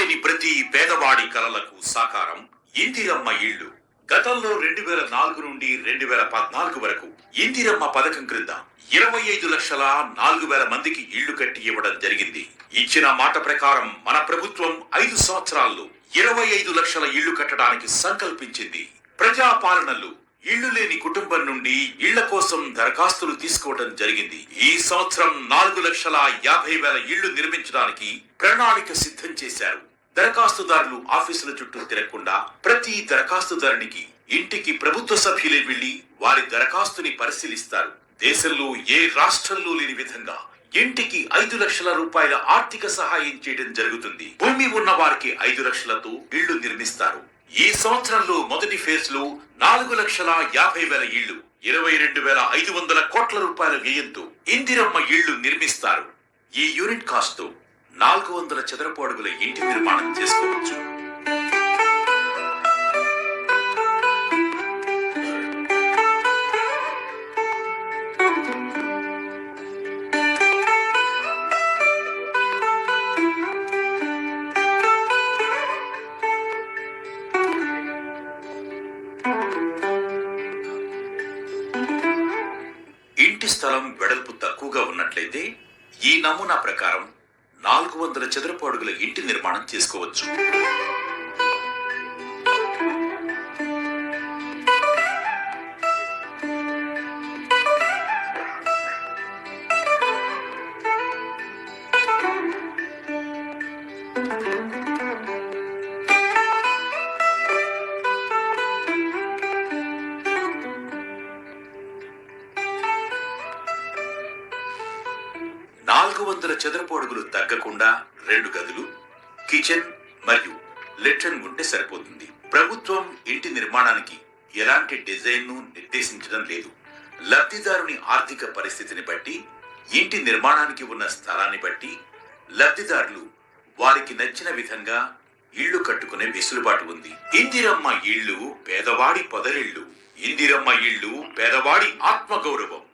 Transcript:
లేని ప్రతి పేదవాడి కలలకు సాకారం ఇందిరమ్మ ఇళ్ళు. గతంలో రెండు వేల నాలుగు నుండి రెండు వేల పద్నాలుగు వరకు ఇందిరమ్మ పథకం క్రింద ఇరవై ఐదు లక్షల నాలుగు వేల మందికి ఇళ్ళు కట్టి ఇవ్వడం జరిగింది. ఇచ్చిన మాట ప్రకారం మన ప్రభుత్వం ఐదు సంవత్సరాల్లో ఇరవై ఐదు లక్షల ఇళ్ళు కట్టడానికి సంకల్పించింది. ప్రజాపాలనలు ఇళ్ళు లేని కుటుంబం నుండి ఇళ్ళ కోసం దరఖాస్తులు తీసుకోవడం జరిగింది. ఈ సంవత్సరం నాలుగు లక్షల యాభై వేల ఇళ్ళు నిర్మించడానికి ప్రణాళిక సిద్ధం చేశారు. దరఖాస్తుదారులు ఆఫీసుల చుట్టూ తిరగకుండా ప్రతి దరఖాస్తుదారునికి ఇంటికి ప్రభుత్వ సభ్యులే వెళ్ళి వారి దరఖాస్తుని పరిశీలిస్తారు. దేశంలో ఏ రాష్ట్రంలో లేని విధంగా ఇంటికి ఐదు లక్షల రూపాయల ఆర్థిక సహాయం చేయడం జరుగుతుంది. భూమి ఉన్న వారికి ఐదు లక్షలతో ఇళ్ళు నిర్మిస్తారు. ఈ సంవత్సరంలో మొదటి ఫేజ్లో నాలుగు లక్షల యాభై వేల ఇళ్ళు ఇరవై రెండు వేల ఐదు వందల కోట్ల రూపాయల వ్యయంతో ఇందిరమ్మ ఇళ్ళు నిర్మిస్తారు. ఈ యూనిట్ కాస్ట్ నాలుగు వందల చదరపు అడుగుల ఇంటి నిర్మాణం చేసుకోవచ్చు. ఇంటి స్థలం వెడల్పు తక్కువగా ఉన్నట్లయితే ఈ నమూనా ప్రకారం నాలుగు వందల చదరపు అడుగుల ఇంటి నిర్మాణం చేసుకోవచ్చు. నాలుగు వందల చదరపు అడుగులు తగ్గకుండా రెండు గదులు కిచెన్ మరియు లెట్రిన్ ఉంటే సరిపోతుంది. ప్రభుత్వం ఇంటి నిర్మాణానికి ఎలాంటి డిజైన్ను నిర్దేశించడం లేదు. లబ్ధిదారుని ఆర్థిక పరిస్థితిని బట్టి ఇంటి నిర్మాణానికి ఉన్న స్థలాన్ని బట్టి లబ్ధిదారులు వారికి నచ్చిన విధంగా ఇళ్ళు కట్టుకునే వెసులుబాటు ఉంది. ఇందిరమ్మ ఇళ్ళు పేదవాడి పొదరిళ్ళు. ఇందిరమ్మ ఇళ్ళు పేదవాడి ఆత్మగౌరవం.